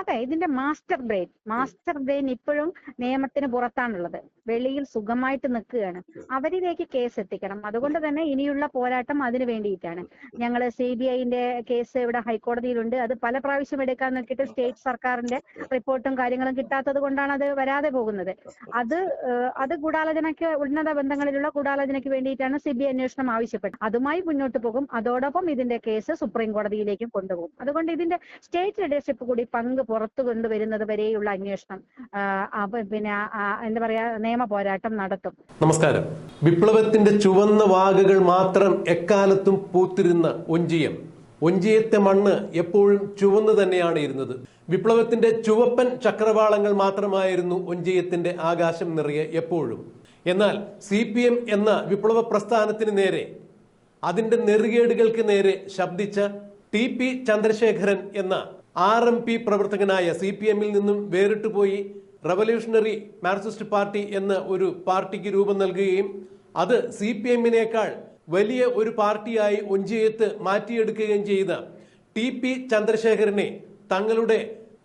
അതെ ഇതിന്റെ master brain master brain ഇപ്പോഴും നിയമത്തിന് പുറത്താണുള്ളത്. വെളിയിൽ സുഖമായിട്ട് നിൽക്കുകയാണ്. അവരിലേക്ക് കേസ് എത്തിക്കണം. അതുകൊണ്ട് തന്നെ ഇനിയുള്ള പോരാട്ടം അതിന് വേണ്ടിയിട്ടാണ്. ഞങ്ങൾ സി ബി ഐന്റെ കേസ് ഇവിടെ ഹൈക്കോടതിയിലുണ്ട്. അത് പല പ്രാവശ്യം എടുക്കാൻ നോക്കിയിട്ട് സ്റ്റേറ്റ് സർക്കാരിന്റെ റിപ്പോർട്ടും കാര്യങ്ങളും കിട്ടാത്തത് കൊണ്ടാണ് അത് വരാതെ പോകുന്നത്. അത് അത് ഗൂഢാലോചനയ്ക്ക് ഉന്നത ബന്ധങ്ങളിലുള്ള ഗൂഢാലോചനയ്ക്ക് വേണ്ടിയിട്ടാണ് സി ബി ഐ അന്വേഷണം ആവശ്യപ്പെട്ടത്. അതുമായി മുന്നോട്ട് പോകും. അതോടൊപ്പം ഇതിന്റെ കേസ് സുപ്രീം കോടതിയിലേക്കും കൊണ്ടുപോകും. അതുകൊണ്ട് ഇതിന്റെ സ്റ്റേറ്റ് ലീഡർഷിപ്പ് കൂടി പങ്ക് പുറത്തു കൊണ്ടുവരുന്നത് വരെയുള്ള അന്വേഷണം പിന്നെ എന്താ പറയാ നിയമ പോരാട്ടം നടത്തും. നമസ്കാരം. വിപ്ലവത്തിന്റെ ചുവന്ന വാകുകൾ മാത്രം എക്കാലത്തും പൂത്തിരുന്ന ഒഞ്ചിയം. ഒഞ്ചിയത്തെ മണ്ണ് എപ്പോഴും ചുവന്നു തന്നെയാണ് ഇരുന്നത്. വിപ്ലവത്തിന്റെ ചുവപ്പൻ ചക്രവാളങ്ങൾ മാത്രമായിരുന്നു ഒഞ്ചിയത്തിന്റെ ആകാശം നിറയെ എപ്പോഴും. എന്നാൽ സി പി എം എന്ന വിപ്ലവ പ്രസ്ഥാനത്തിന് നേരെ അതിന്റെ നെറുകേടുകൾക്ക് നേരെ ശബ്ദിച്ച ടി പി ചന്ദ്രശേഖരൻ എന്ന ആർ എം പി പ്രവർത്തകനായ സി പി എമ്മിൽ നിന്നും വേറിട്ടു പോയി റവല്യൂഷണറി മാർക്സിസ്റ്റ് പാർട്ടി എന്ന ഒരു പാർട്ടിക്ക് രൂപം നൽകുകയും അത് സി പി എമ്മിനേക്കാൾ വലിയ ഒരു പാർട്ടിയായി ഒഞ്ചിയത്ത് മാറ്റിയെടുക്കുകയും ചെയ്ത ടി പി ചന്ദ്രശേഖരനെ തങ്ങളുടെ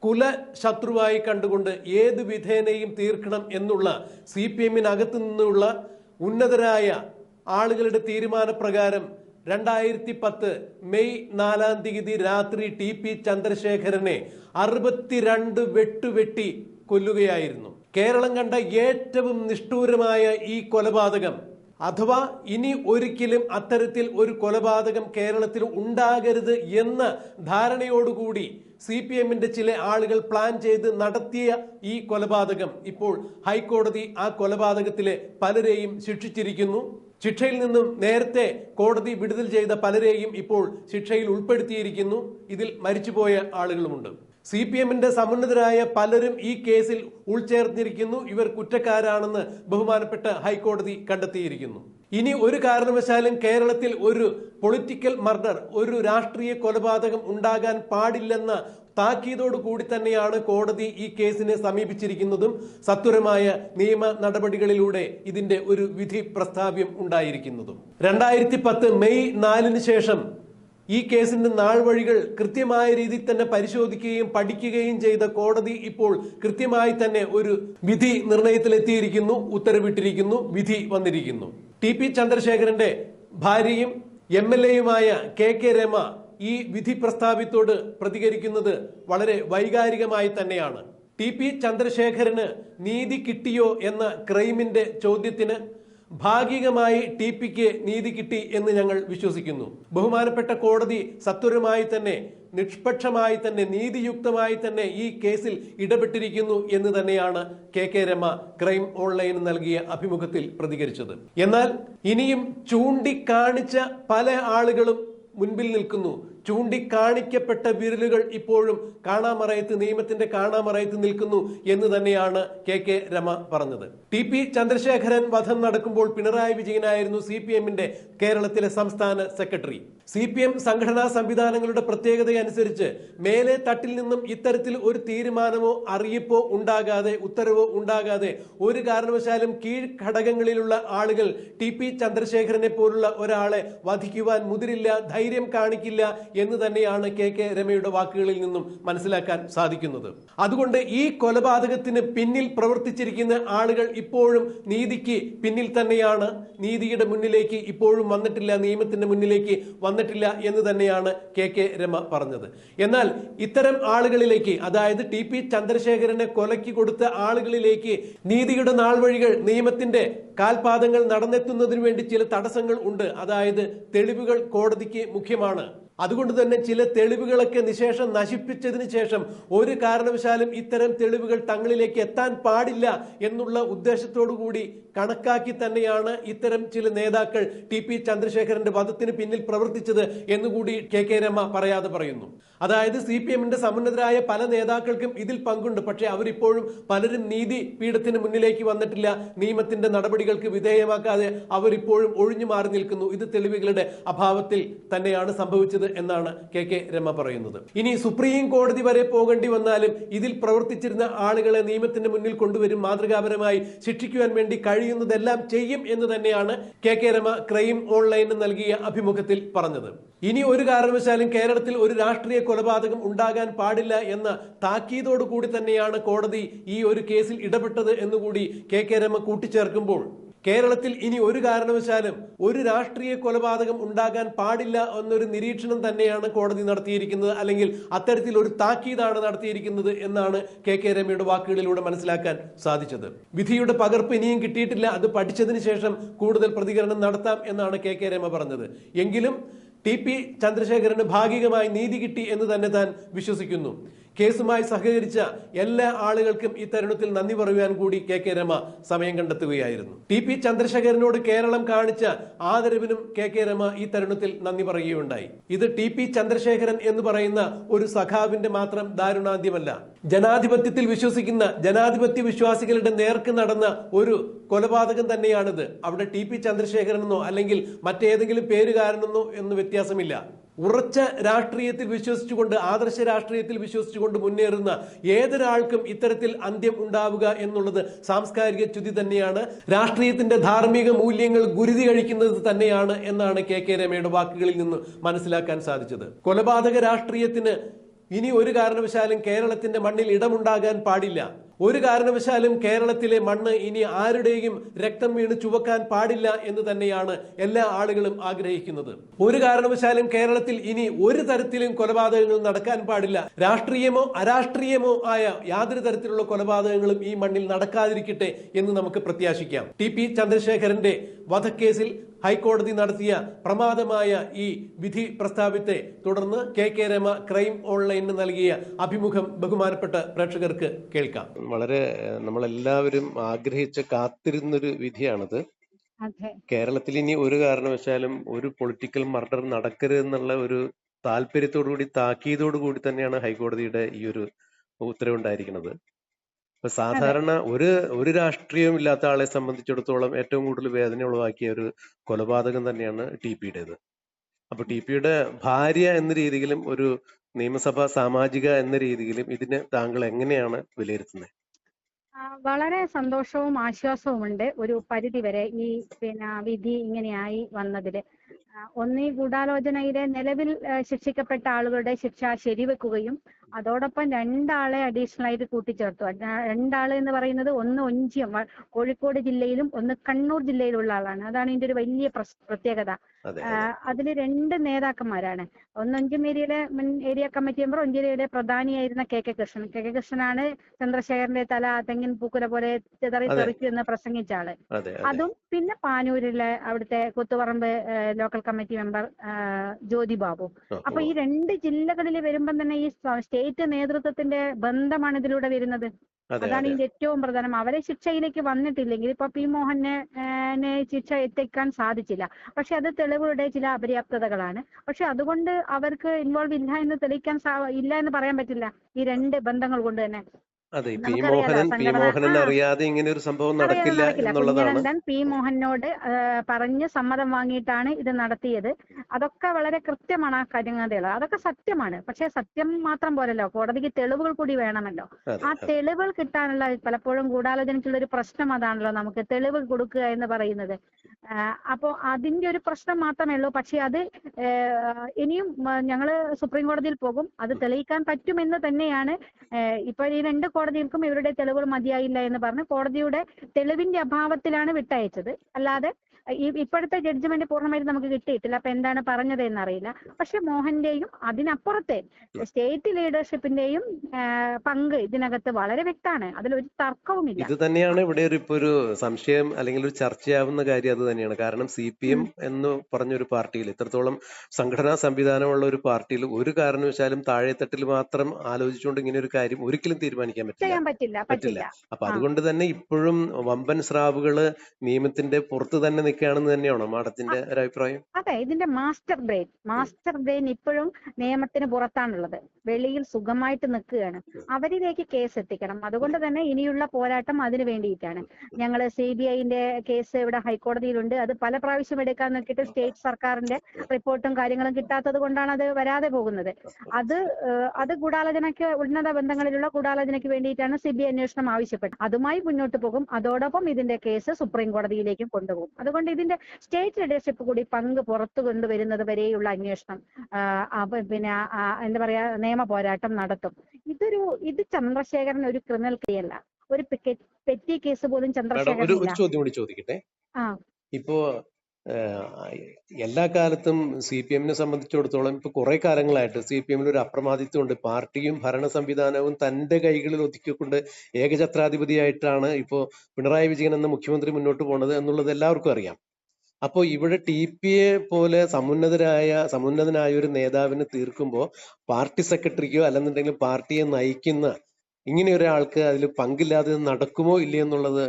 കുല ശത്രുവായി കണ്ടുകൊണ്ട് ഏത് വിധേനയും തീർക്കണം എന്നുള്ള സി പി എമ്മിനകത്തു നിന്നുള്ള ഉന്നതരായ ആളുകളുടെ തീരുമാനപ്രകാരം രണ്ടായിരത്തി പത്ത് മെയ് നാലാം തീയതി രാത്രി ടി പി ചന്ദ്രശേഖരനെ അറുപത്തിരണ്ട് വെട്ടുവെട്ടി കൊല്ലുകയായിരുന്നു. കേരളം കണ്ട ഏറ്റവും നിഷ്ഠൂരമായ ഈ കൊലപാതകം അഥവാ ഇനി ഒരിക്കലും അത്തരത്തിൽ ഒരു കൊലപാതകം കേരളത്തിൽ ഉണ്ടാകരുത് എന്ന ധാരണയോടുകൂടി സി പി എമ്മിന്റെ ചില ആളുകൾ പ്ലാൻ ചെയ്ത് നടത്തിയ ഈ കൊലപാതകം ഇപ്പോൾ ഹൈക്കോടതി ആ കൊലപാതകത്തിലെ പലരെയും ശിക്ഷിച്ചിരിക്കുന്നു. ശിക്ഷയിൽ നിന്നും നേരത്തെ കോടതി വിടുതൽ ചെയ്ത പലരെയും ഇപ്പോൾ ശിക്ഷയിൽ ഉൾപ്പെടുത്തിയിരിക്കുന്നു. ഇതിൽ മരിച്ചുപോയ ആളുകളുമുണ്ട്. സി പി എമ്മിന്റെ സമുന്നതരായ പലരും ഈ കേസിൽ ഉൾച്ചേർന്നിരിക്കുന്നു. ഇവർ കുറ്റക്കാരാണെന്ന് ബഹുമാനപ്പെട്ട ഹൈക്കോടതി കണ്ടെത്തിയിരിക്കുന്നു. ഇനി ഒരു കാരണവശാലും കേരളത്തിൽ ഒരു പൊളിറ്റിക്കൽ മർഡർ ഒരു രാഷ്ട്രീയ കൊലപാതകം ഉണ്ടാകാൻ പാടില്ലെന്ന താക്കീതോട് കൂടി തന്നെയാണ് കോടതി ഈ കേസിനെ സമീപിച്ചിരിക്കുന്നതും. സത്വരമായ നിയമ നടപടികളിലൂടെ ഇതിന്റെ ഒരു വിധി പ്രസ്താവ്യം ഉണ്ടായിരിക്കുന്നതും. രണ്ടായിരത്തി പത്ത് മെയ് നാലിന് ശേഷം ഈ കേസിന്റെ നാൾ വഴികൾ കൃത്യമായ രീതിയിൽ തന്നെ പരിശോധിക്കുകയും പഠിക്കുകയും ചെയ്ത കോടതി ഇപ്പോൾ കൃത്യമായി തന്നെ ഒരു വിധി നിർണയത്തിലെത്തിയിരിക്കുന്നു ഉത്തരവിട്ടിരിക്കുന്നു വിധി വന്നിരിക്കുന്നു. ടി പി ചന്ദ്രശേഖരന്റെ ഭാര്യയും എം എൽ എയുമായ കെ കെ രമ ഈ വിധി പ്രസ്താവത്തോട് പ്രതികരിക്കുന്നത് വളരെ വൈകാരികമായി തന്നെയാണ്. ടി പി ചന്ദ്രശേഖരന് നീതി കിട്ടിയോ എന്ന ക്രൈമിന്റെ ചോദ്യത്തിന് ഭാഗികമായി ടി പിക്ക് നീതി കിട്ടി എന്ന് ഞങ്ങൾ വിശ്വസിക്കുന്നു. ബഹുമാനപ്പെട്ട കോടതി സത്വരമായി തന്നെ നിഷ്പക്ഷമായി തന്നെ നീതിയുക്തമായി തന്നെ ഈ കേസിൽ ഇടപെട്ടിരിക്കുന്നു എന്ന് തന്നെയാണ് കെ കെ രമ ക്രൈം ഓൺലൈന് നൽകിയ അഭിമുഖത്തിൽ പ്രതികരിച്ചത്. എന്നാൽ ഇനിയും ചൂണ്ടിക്കാണിച്ച പല ആളുകളും മുൻപിൽ നിൽക്കുന്നു. ചൂണ്ടിക്കാണിക്കപ്പെട്ട വിരലുകൾ ഇപ്പോഴും കാണാമറയത്ത് നിയമത്തിന്റെ കാണാമറയത്ത് നിൽക്കുന്നു എന്ന് തന്നെയാണ് കെ കെ രമ പറഞ്ഞത്. ടി പി ചന്ദ്രശേഖരൻ വധം നടക്കുമ്പോൾ പിണറായി വിജയനായിരുന്നു സി പി എമ്മിന്റെ കേരളത്തിലെ സംസ്ഥാന സെക്രട്ടറി. സി പി എം സംഘടനാ സംവിധാനങ്ങളുടെ പ്രത്യേകതയനുസരിച്ച് മേലെ തട്ടിൽ നിന്നും ഇത്തരത്തിൽ ഒരു തീരുമാനമോ അറിയിപ്പോ ഉണ്ടാകാതെ ഉത്തരവോ ഉണ്ടാകാതെ ഒരു കാരണവശാലും കീഴ്ഘടകങ്ങളിലുള്ള ആളുകൾ ടി പി ചന്ദ്രശേഖരനെ പോലുള്ള ഒരാളെ വധിക്കുവാൻ മുതിരില്ല ധൈര്യം കാണിക്കില്ല എന്ന് തന്നെയാണ് കെ കെ രമയുടെ വാക്കുകളിൽ നിന്നും മനസ്സിലാക്കാൻ സാധിക്കുന്നത്. അതുകൊണ്ട് ഈ കൊലപാതകത്തിന് പിന്നിൽ പ്രവർത്തിച്ചിരിക്കുന്ന ആളുകൾ ഇപ്പോഴും നീതിക്ക് പിന്നിൽ തന്നെയാണ്. നീതിയുടെ മുന്നിലേക്ക് ഇപ്പോഴും വന്നിട്ടില്ല നിയമത്തിന്റെ മുന്നിലേക്ക് വന്നിട്ടില്ല എന്ന് തന്നെയാണ് കെ കെ രമ പറഞ്ഞത്. എന്നാൽ ഇത്തരം ആളുകളിലേക്ക് അതായത് ടി പി ചന്ദ്രശേഖരനെ കൊലയ്ക്ക് കൊടുത്ത ആളുകളിലേക്ക് നീതിയുടെ നാൾ വഴികൾ നിയമത്തിന്റെ കാൽപാദങ്ങൾ നടന്നെത്തുന്നതിന് വേണ്ടി ചില തടസ്സങ്ങൾ ഉണ്ട്. അതായത് തെളിവുകൾ കോടതിക്ക് മുഖ്യമാണ്. അതുകൊണ്ട് തന്നെ ചില തെളിവുകളൊക്കെ നിശേഷം നശിപ്പിച്ചതിന് ശേഷം ഒരു കാരണവശാലും ഇത്തരം തെളിവുകൾ തങ്ങളിലേക്ക് എത്താൻ പാടില്ല എന്നുള്ള ഉദ്ദേശത്തോടു കൂടി കണക്കാക്കി തന്നെയാണ് ഇത്തരം ചില നേതാക്കൾ ടി പി ചന്ദ്രശേഖരന്റെ വധത്തിന് പിന്നിൽ പ്രവർത്തിച്ചത് എന്നുകൂടി കെ കെ രമ പറയാതെ പറയുന്നു. അതായത് സി പി എമ്മിന്റെ സമുന്നതരായ പല നേതാക്കൾക്കും ഇതിൽ പങ്കുണ്ട്. പക്ഷേ അവരിപ്പോഴും പലരും നീതി പീഠത്തിന് മുന്നിലേക്ക് വന്നിട്ടില്ല. നിയമത്തിന്റെ നടപടികൾക്ക് വിധേയമാക്കാതെ അവരിപ്പോഴും ഒഴിഞ്ഞു മാറി നിൽക്കുന്നു. ഇത് തെളിവുകളുടെ അഭാവത്തിൽ തന്നെയാണ് സംഭവിച്ചത് എന്നാണ് കെ കെ രമ പറയുന്നത്. ഇനി സുപ്രീം കോടതി വരെ പോകേണ്ടി വന്നാലും ഇതിൽ പ്രവർത്തിച്ചിരുന്ന ആളുകളെ നിയമത്തിന്റെ മുന്നിൽ കൊണ്ടുവരും മാതൃകാപരമായി ശിക്ഷിക്കുവാൻ വേണ്ടി കഴിയും കഴിയുന്നതെല്ലാം ചെയ്യും എന്ന് തന്നെയാണ് കെ കെ രമ ക്രൈം ഓൺലൈന് നൽകിയ അഭിമുഖത്തിൽ പറഞ്ഞത്. ഇനി ഒരു കാരണവശാലും കേരളത്തിൽ ഒരു രാഷ്ട്രീയ കൊലപാതകം ഉണ്ടാകാൻ പാടില്ല എന്ന താക്കീതോടു കൂടി തന്നെയാണ് കോടതി ഈ ഒരു കേസിൽ ഇടപെട്ടത് എന്നുകൂടി കെ കെ രമ കൂട്ടിച്ചേർക്കുമ്പോൾ കേരളത്തിൽ ഇനി ഒരു കാരണവശാലും ഒരു രാഷ്ട്രീയ കൊലപാതകം ഉണ്ടാകാൻ പാടില്ല എന്നൊരു നിരീക്ഷണം തന്നെയാണ് കോടതി നടത്തിയിരിക്കുന്നത്. അല്ലെങ്കിൽ അത്തരത്തിൽ ഒരു താക്കീതാണ് നടത്തിയിരിക്കുന്നത് എന്നാണ് കെ കെ രമയുടെ വാക്കുകളിലൂടെ മനസ്സിലാക്കാൻ സാധിച്ചത്. വിധിയുടെ പകർപ്പ് ഇനിയും കിട്ടിയിട്ടില്ല. അത് പഠിച്ചതിന് ശേഷം കൂടുതൽ പ്രതികരണം നടത്താം എന്നാണ് കെ കെ രമ പറഞ്ഞത്. എങ്കിലും ടി പി ചന്ദ്രശേഖരന് ഭാഗികമായി നീതി കിട്ടി എന്ന് തന്നെ താൻ വിശ്വസിക്കുന്നു. കേസുമായി സഹകരിച്ച എല്ലാ ആളുകൾക്കും ഈ തരുണത്തിൽ നന്ദി പറയുവാൻ കൂടി കെ കെ രമ സമയം കണ്ടെത്തുകയായിരുന്നു. ടി പി ചന്ദ്രശേഖരനോട് കേരളം കാണിച്ച ആദരവിനും കെ കെ രമ ഈ തരുണത്തിൽ നന്ദി പറയുകയുണ്ടായി. ഇത് ടി പി ചന്ദ്രശേഖരൻ എന്ന് പറയുന്ന ഒരു സഖാവിന്റെ മാത്രം ദാരുണാന്ത്യമല്ല. ജനാധിപത്യത്തിൽ വിശ്വസിക്കുന്ന ജനാധിപത്യ വിശ്വാസികളുടെ നേർക്ക് നടന്ന ഒരു കൊലപാതകം തന്നെയാണിത്. അവിടെ ടി പി ചന്ദ്രശേഖരനെന്നോ അല്ലെങ്കിൽ മറ്റേതെങ്കിലും പേരുകാരനെന്നോ എന്ന് വ്യത്യാസമില്ല. ഉറച്ച രാഷ്ട്രീയത്തിൽ വിശ്വസിച്ചുകൊണ്ട് ആദർശ രാഷ്ട്രീയത്തിൽ വിശ്വസിച്ചുകൊണ്ട് മുന്നേറുന്ന ഏതൊരാൾക്കും ഇത്തരത്തിൽ അന്ത്യം ഉണ്ടാവുക എന്നുള്ളത് സാംസ്കാരിക ചുതി തന്നെയാണ്. രാഷ്ട്രീയത്തിന്റെ ധാർമ്മിക മൂല്യങ്ങൾ ഗുരുതി കഴിക്കുന്നത് തന്നെയാണ് എന്നാണ് കെ കെ രമയുടെ വാക്കുകളിൽ നിന്ന് മനസ്സിലാക്കാൻ സാധിച്ചത്. കൊലപാതക രാഷ്ട്രീയത്തിന് ഇനി ഒരു കാരണവശാലും കേരളത്തിന്റെ മണ്ണിൽ ഇടമുണ്ടാകാൻ പാടില്ല. ഒരു കാരണവശാലും കേരളത്തിലെ മണ്ണ് ഇനി ആരുടെയും രക്തം വീണ് ചുവക്കാൻ പാടില്ല എന്ന് തന്നെയാണ് എല്ലാ ആളുകളും ആഗ്രഹിക്കുന്നത്. ഒരു കാരണവശാലും കേരളത്തിൽ ഇനി ഒരു തരത്തിലും കൊലപാതകങ്ങൾ നടക്കാൻ പാടില്ല. രാഷ്ട്രീയമോ അരാഷ്ട്രീയമോ ആയ യാതൊരു തരത്തിലുള്ള കൊലപാതകങ്ങളും ഈ മണ്ണിൽ നടക്കാതിരിക്കട്ടെ എന്ന് നമുക്ക് പ്രത്യാശിക്കാം. ടി പി ചന്ദ്രശേഖരന്റെ വധക്കേസിൽ ഹൈക്കോടതി നടത്തിയ പ്രമാദമായ ഈ വിധി പ്രസ്താവത്തെ തുടർന്ന് കെ കെ രമ ക്രൈം ഓൺലൈനിന് നൽകിയ അഭിമുഖം ബഹുമാനപ്പെട്ട പ്രേക്ഷകർക്ക് കേൾക്കാം. വളരെ നമ്മളെല്ലാവരും ആഗ്രഹിച്ച കാത്തിരുന്നൊരു വിധിയാണത്. അതെ. കേരളത്തിൽ ഇനി ഒരു കാരണവശാലും ഒരു പൊളിറ്റിക്കൽ മർഡർ നടക്കരുതെന്നുള്ള ഒരു താല്പര്യത്തോടു കൂടി താക്കീതോടു കൂടി തന്നെയാണ് ഹൈക്കോടതിയുടെ ഈ ഒരു ഉത്തരവുണ്ടായിരിക്കുന്നത്. ഇപ്പൊ സാധാരണ ഒരു ഒരു രാഷ്ട്രീയവും ഇല്ലാത്ത ആളെ സംബന്ധിച്ചിടത്തോളം ഏറ്റവും കൂടുതൽ വേദന ഉളവാക്കിയ ഒരു കൊലപാതകം തന്നെയാണ് ടി പിയുടേത്. അപ്പൊ ടി പിയുടെ ഭാര്യ എന്ന രീതിയിലും ഒരു നിയമസഭാ സാമാജിക എന്ന രീതിയിലും ഇതിനെ താങ്കൾ എങ്ങനെയാണ് വിലയിരുത്തുന്നത് വളരെ സന്തോഷവും ആശ്വാസവും ഉണ്ട് ഒരു പരിധി വരെ ഈ പിന്നെ വിധി ഇങ്ങനെയായി വന്നതിൽ. ഒന്നീ ഈ ഗൂഢാലോചനയിലെ നിലവിൽ ശിക്ഷിക്കപ്പെട്ട ആളുകളുടെ ശിക്ഷ ശരിവെക്കുകയും അതോടൊപ്പം രണ്ടാളെ അഡീഷണൽ ആയിട്ട് കൂട്ടിച്ചേർത്തു. രണ്ടാൾ എന്ന് പറയുന്നത് ഒന്ന് ഒഞ്ചിയം കോഴിക്കോട് ജില്ലയിലും ഒന്ന് കണ്ണൂർ ജില്ലയിലുള്ള ആളാണ്. അതാണ് ഇതിന്റെ ഒരു വലിയ പ്രത്യേകത. അതിൽ അതിൽ രണ്ട് നേതാക്കന്മാരാണ്. ഒന്ന് ഒഞ്ചിയം ഏരിയയിലെ മുൻ ഏരിയ കമ്മിറ്റി മെമ്പർ ഒഞ്ചേരിയുടെ പ്രധാനിയായിരുന്ന K K Krishnan. K K കൃഷ്ണനാണ് ചന്ദ്രശേഖരന്റെ തല തെങ്ങിൻ പൂക്കുല പോലെ ചിതറി തെറിച്ചു എന്ന് പ്രസംഗിച്ച ആൾ. അതെ പിന്നെ പാനൂരിലെ അവിടുത്തെ Kuthuparamba local committee member Jyothi Babu അപ്പൊ ഈ രണ്ട് ജില്ലകളിൽ വരുമ്പം തന്നെ ഈ സ്റ്റേറ്റ് നേതൃത്വത്തിന്റെ ബന്ധമാണ് ഇതിലൂടെ വരുന്നത്. അതാണ് ഇതിന്റെ ഏറ്റവും പ്രധാനം. അവരെ ശിക്ഷയിലേക്ക് വന്നിട്ടില്ലെങ്കിൽ ഇപ്പൊ പി മോഹനെ ശിക്ഷ എത്തിക്കാൻ സാധിച്ചില്ല. പക്ഷെ അത് തെളിവുകളുടെ ചില അപര്യാപ്തതകളാണ്. പക്ഷെ അതുകൊണ്ട് അവർക്ക് ഇൻവോൾവ് ഇല്ല എന്ന് തെളിയിക്കാൻ ഇല്ല എന്ന് പറയാൻ പറ്റില്ല ഈ രണ്ട് ബന്ധങ്ങൾ കൊണ്ട് തന്നെ. അതെ പി മോഹനൻ പി മോഹനൻ അറിയാതെ ഇങ്ങനെ ഒരു സംഭവം നടക്കില്ല എന്നുള്ളതാണ്. പി മോഹനോട് പറഞ്ഞ് സമ്മതം വാങ്ങിയിട്ടാണ് ഇത് നടത്തിയത്. അതൊക്കെ വളരെ കൃത്യമാണ് ആ കാര്യങ്ങൾ അതൊക്കെ സത്യമാണ്. പക്ഷെ സത്യം മാത്രം പോരല്ലോ. കോടതിക്ക് തെളിവുകൾ കൂടി വേണമല്ലോ. ആ തെളിവുകൾ കിട്ടാനുള്ള പലപ്പോഴും ഗൂഢാലോചനയ്ക്കുള്ള ഒരു പ്രശ്നം അതാണല്ലോ നമുക്ക് തെളിവ് കൊടുക്കുക എന്ന് പറയുന്നത്. അപ്പോ അതിന്റെ ഒരു പ്രശ്നം മാത്രമേ ഉള്ളൂ. പക്ഷെ അത് ഇനിയും ഞങ്ങൾ സുപ്രീം കോടതിയിൽ പോകും. അത് തെളിയിക്കാൻ പറ്റുമെന്ന് തന്നെയാണ് ഇപ്പൊ ഈ രണ്ട് കോടതികൾക്കും ഇവരുടെ തെളിവുകൾ മതിയായില്ല എന്ന് പറഞ്ഞ് കോടതിയുടെ തെളിവിന്റെ അഭാവത്തിലാണ് വിട്ടയച്ചത്. അല്ലാതെ ഇപ്പോഴത്തെ ജഡ്ജ്മെന്റ് പൂർണമായിട്ട് നമുക്ക് കിട്ടിയിട്ടില്ല. അപ്പൊ എന്താണ് പറഞ്ഞത് എന്നറിയില്ല പക്ഷെ മോഹന്റെയും അതിനപ്പുറത്തെ സ്റ്റേറ്റ് ലീഡർഷിപ്പിന്റെയും പങ്ക് ഇതിനകത്ത് വളരെ വ്യക്തമാണ്. അതിലൊരു തർക്കവുമില്ല. ഇത് തന്നെയാണ് ഇവിടെ ഒരു ഇപ്പൊ ഒരു സംശയം അല്ലെങ്കിൽ ഒരു ചർച്ചയാവുന്ന കാര്യം അത് തന്നെയാണ്. കാരണം സി പി എം എന്ന് പറഞ്ഞ ഒരു പാർട്ടിയിൽ ഇത്രത്തോളം സംഘടനാ സംവിധാനമുള്ള ഒരു പാർട്ടിയിൽ ഒരു കാരണവശാലും താഴെത്തട്ടിൽ മാത്രം ആലോചിച്ചുകൊണ്ട് ഇങ്ങനെ ഒരു കാര്യം ഒരിക്കലും തീരുമാനിക്കാൻ പറ്റില്ല. ചെയ്യാൻ പറ്റില്ല. പറ്റില്ല. പറ്റില്ല. അപ്പൊ അതുകൊണ്ട് തന്നെ ഇപ്പോഴും വമ്പൻ സ്രാവുകൾ നിയമത്തിന്റെ പുറത്ത് തന്നെ നിൽക്കുകയാണെന്ന് തന്നെയാണോ മാഡത്തിന്റെ ഒരു അഭിപ്രായം അതെ ഇതിന്റെ മാസ്റ്റർ ബ്രെയിൻ മാസ്റ്റർ ബ്രെയിൻ ഇപ്പോഴും നിയമത്തിന് പുറത്താണുള്ളത്. വെളിയിൽ സുഖമായിട്ട് നിൽക്കുകയാണ്. അവരിലേക്ക് കേസ് എത്തിക്കണം. അതുകൊണ്ട് തന്നെ ഇനിയുള്ള പോരാട്ടം അതിന് വേണ്ടിയിട്ടാണ്. ഞങ്ങൾ സി ബി ഐന്റെ കേസ് ഇവിടെ ഹൈക്കോടതിയിലുണ്ട്. അത് പല പ്രാവശ്യം എടുക്കാൻ നോക്കിയിട്ട് സ്റ്റേറ്റ് സർക്കാരിന്റെ റിപ്പോർട്ടും കാര്യങ്ങളും കിട്ടാത്തത് കൊണ്ടാണ് അത് വരാതെ പോകുന്നത്. അത് അത് ഗൂഢാലോചനയ്ക്ക് ഉന്നത ബന്ധങ്ങളിലുള്ള ഗൂഢാലോചനയ്ക്ക് വേണ്ടിയിട്ടാണ് സി ബി ഐ അന്വേഷണം ആവശ്യപ്പെട്ടത്. അതുമായി മുന്നോട്ട് പോകും. അതോടൊപ്പം ഇതിന്റെ കേസ് സുപ്രീം കോടതിയിലേക്കും കൊണ്ടുപോകും. അതുകൊണ്ട് ഇതിന്റെ സ്റ്റേറ്റ് ലീഡർഷിപ്പ് കൂടി പങ്ക് പുറത്തു കൊണ്ടുവരുന്നത് വരെയുള്ള അന്വേഷണം പിന്നെ എന്താ പറയാ നിയമ പോരാട്ടം നടത്തും. ഇതൊരു ഇത് ചന്ദ്രശേഖരൻ ഒരു ക്രിമിനൽ കേസല്ല ഒരു പെറ്റി കേസ് പോലും ചന്ദ്രശേഖരൻ ചോദ്യം കൂടി ചോദിക്കട്ടെ? ആ. ഇപ്പോ എല്ലാ കാലത്തും സി പി എമ്മിനെ സംബന്ധിച്ചിടത്തോളം ഇപ്പൊ കുറെ കാലങ്ങളായിട്ട് സി പി എമ്മിൽ ഒരു അപ്രമാദിത്വം ഉണ്ട് പാർട്ടിയും ഭരണ സംവിധാനവും തന്റെ കൈകളിൽ ഒതുക്കിക്കൊണ്ട് ഏകഛത്രാധിപതിയായിട്ടാണ് ഇപ്പോ പിണറായി വിജയൻ എന്ന മുഖ്യമന്ത്രി മുന്നോട്ട് പോണത് എന്നുള്ളത് എല്ലാവർക്കും അറിയാം. അപ്പോൾ ഇവിടെ ടി പി എ പോലെ സമുന്നതരായ സമുന്നതനായ ഒരു നേതാവിനെ തീർക്കുമ്പോൾ പാർട്ടി സെക്രട്ടറിക്കോ അല്ലെന്നുണ്ടെങ്കിൽ പാർട്ടിയെ നയിക്കുന്ന ഇങ്ങനെ ഒരാൾക്ക് അതിൽ പങ്കില്ലാതെ നടക്കുമോ ഇല്ലയോ എന്നുള്ളത്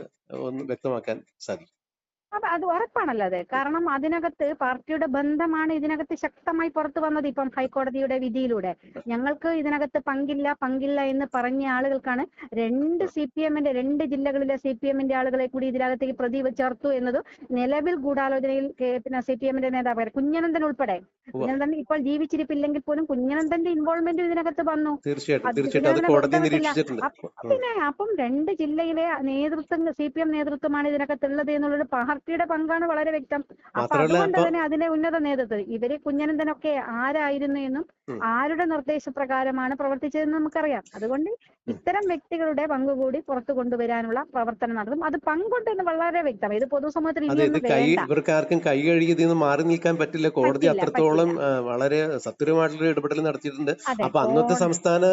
ഒന്ന് വ്യക്തമാക്കാൻ സാധിക്കും. അത് അത് ഉറപ്പാണല്ലോ അത്. കാരണം അതിനകത്ത് പാർട്ടിയുടെ ബന്ധമാണ് ഇതിനകത്ത് ശക്തമായി പുറത്തു വന്നത് ഇപ്പം ഹൈക്കോടതിയുടെ വിധിയിലൂടെ. ഞങ്ങൾക്ക് ഇതിനകത്ത് പങ്കില്ല പങ്കില്ല എന്ന് പറഞ്ഞ ആളുകൾക്കാണ് രണ്ട് സി പി എമ്മിന്റെ രണ്ട് ജില്ലകളിലെ സി പി എമ്മിന്റെ ആളുകളെ കൂടി ഇതിനകത്തേക്ക് പ്രതി ചേർത്തു എന്നത് നിലവിൽ ഗൂഢാലോചനയിൽ പിന്നെ സി പി എമ്മിന്റെ നേതാവ് കുഞ്ഞനന്ദൻ ഉൾപ്പെടെ. കുഞ്ഞനന്ദൻ ഇപ്പോൾ ജീവിച്ചിരിപ്പില്ലെങ്കിൽ പോലും കുഞ്ഞനന്ദന്റെ ഇൻവോൾവ്മെന്റ് ഇതിനകത്ത് വന്നു. അപ്പ- പിന്നെ അപ്പം രണ്ട് ജില്ലയിലെ നേതൃത്വം സി പി എം നേതൃത്വമാണ് ഇതിനകത്തുള്ളത് എന്നുള്ളത് പാർട്ടിയുടെ പങ്കാണ് വളരെ വ്യക്തം അപ്പൊ അതുകൊണ്ട് തന്നെ അതിലെ ഉന്നത നേതൃത്വം ഇവർ കുഞ്ഞനന്തനൊക്കെ ആരായിരുന്നു എന്നും. ആരുടെ നിർദ്ദേശപ്രകാരമാണ് പ്രവർത്തിച്ചതെന്ന് നമുക്കറിയാം അതുകൊണ്ട് ഇത്തരം വ്യക്തികളുടെ പങ്ക് കൂടി പുറത്തു കൊണ്ടുവരാനുള്ള പ്രവർത്തനം നടത്തും. അത് പങ്കുണ്ടെന്ന് വളരെ വ്യക്തം ഇത് വേണ്ട ഇവർക്ക് ആർക്കും കൈ കഴുകിയതിൽ നിന്ന് മാറി നിൽക്കാൻ പറ്റില്ല. കോടതി അത്രത്തോളം വളരെ സത്വരമായിട്ടുള്ള ഇടപെടൽ നടത്തിയിട്ടുണ്ട്. അപ്പൊ അന്നത്തെ സംസ്ഥാന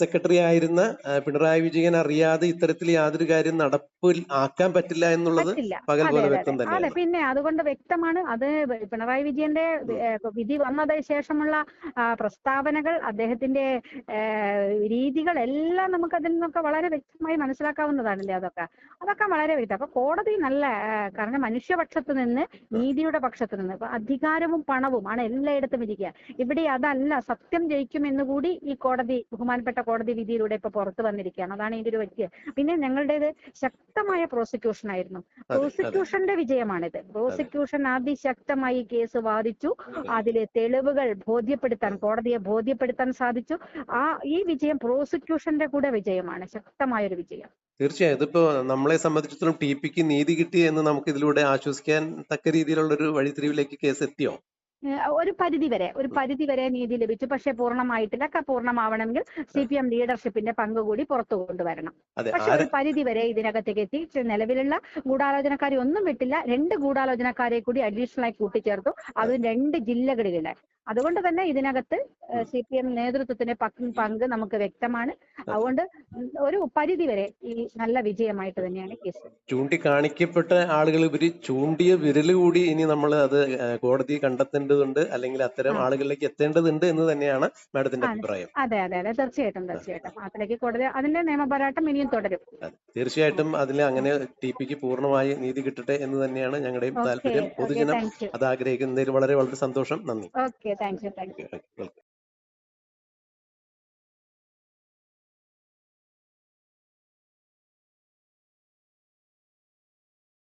സെക്രട്ടറി ആയിരുന്ന പിണറായി വിജയൻ അറിയാതെ ഇത്തരത്തിൽ യാതൊരു കാര്യം നടപ്പിൽ ആക്കാൻ പറ്റില്ല എന്നുള്ളത് പകൽ പോലെ വ്യക്തം തന്നെ അതെ പിന്നെ അതുകൊണ്ട് വ്യക്തമാണ് അത് പിണറായി വിജയന്റെ വിധി വന്നത് ശേഷമുള്ള പ്രസ്താവനകൾ അദ്ദേഹത്തിന്റെ രീതികൾ എല്ലാം നമുക്ക് അതിൽ നിന്നൊക്കെ വളരെ വ്യക്തമായി മനസ്സിലാക്കാവുന്നതാണല്ലേ അതൊക്കെ? അതൊക്കെ വളരെ വ്യക്തം. അപ്പൊ കോടതി നല്ല കാരണം മനുഷ്യപക്ഷത്ത് നിന്ന് നീതിയുടെ പക്ഷത്ത് നിന്ന് അധികാരവും പണവും ആണ് എല്ലായിടത്തും ഇരിക്കുക. ഇവിടെ അതല്ല സത്യം ജയിക്കും എന്ന് കൂടി ഈ കോടതി ബഹുമാനപ്പെട്ട കോടതി വിധിയിലൂടെ ഇപ്പൊ പുറത്തു വന്നിരിക്കുകയാണ്. അതാണ് ഇതിന്റെ ഒരു വ്യക്തി. പിന്നെ ഞങ്ങളുടേത് ശക്തമായ പ്രോസിക്യൂഷൻ ആയിരുന്നു. പ്രോസിക്യൂഷന്റെ വിജയമാണിത്. പ്രോസിക്യൂഷൻ അതിശക്തമായി കേസ് വാദിച്ചു. അതിലെ തെളിവുകൾ ബോധ്യപ്പെടുത്താൻ കോടതിയെ ബോധ്യപ്പെടുത്താൻ സാധിച്ചു. ആ ഈ വിജയം പ്രോസിക്യൂഷന്റെ കൂടെ വിജയമാണ് ശക്തമായ ഒരു വിജയം. തീർച്ചയായും. ഇതിപ്പോ നമ്മളെ സംബന്ധിച്ചിടത്തോളം ടി പിക്ക് നീതി കിട്ടി എന്ന് നമുക്ക് ഇതിലൂടെ ആശ്വസിക്കാൻ തക്ക രീതിയിലുള്ള ഒരു വഴിത്തിരിവിലേക്ക് കേസ് എത്തിയോ? ഒരു പരിധി വരെ ഒരു പരിധി വരെ നീതി ലഭിച്ചു. പക്ഷെ പൂർണമായിട്ടില്ല. പൂർണമാവണമെങ്കിൽ സി പി എം ലീഡർഷിപ്പിന്റെ പങ്ക് കൂടി പുറത്തു കൊണ്ടുവരണം. പക്ഷെ ഒരു പരിധി വരെ ഇതിനകത്തേക്ക് എത്തി. നിലവിലുള്ള ഗൂഢാലോചനക്കാരെ ഒന്നും വിട്ടില്ല. രണ്ട് ഗൂഢാലോചനക്കാരെ കൂടി അഡീഷണൽ ആയി കൂട്ടിച്ചേർത്തു. അതും രണ്ട് ജില്ലകളിലെ അതുകൊണ്ട് തന്നെ ഇതിനകത്ത് സി പി എം നേതൃത്വത്തിന്റെ പങ്ക് പങ്ക് നമുക്ക് വ്യക്തമാണ്. അതുകൊണ്ട് ഒരു പരിധി വരെ ഈ നല്ല വിജയമായിട്ട് തന്നെയാണ് കേസ്. ചൂണ്ടിക്കാണിക്കപ്പെട്ട ആളുകൾ ഇവർ ചൂണ്ടിയ വിരൽ കൂടി ഇനി നമ്മൾ അത് കോടതി കണ്ടെത്തേണ്ടതുണ്ട് അല്ലെങ്കിൽ അത്തരം ആളുകളിലേക്ക് എത്തേണ്ടതുണ്ട് എന്ന് തന്നെയാണ് മാഡത്തിന്റെ അഭിപ്രായം. അതെ അതെ അതെ. തീർച്ചയായിട്ടും തീർച്ചയായിട്ടും. അതിലേക്ക് കോടതി അതിന്റെ നിയമപോരാട്ടം ഇനിയും തുടരും. തീർച്ചയായിട്ടും അതിൽ അങ്ങനെ ടി പിക്ക് പൂർണമായി നീതി കിട്ടട്ടെ എന്ന് തന്നെയാണ് ഞങ്ങളുടെയും താല്പര്യം. പൊതുജനം അത് ആഗ്രഹിക്കുന്നതിൽ വളരെ വളരെ സന്തോഷം. നന്ദി. Okay thank you thank you welcome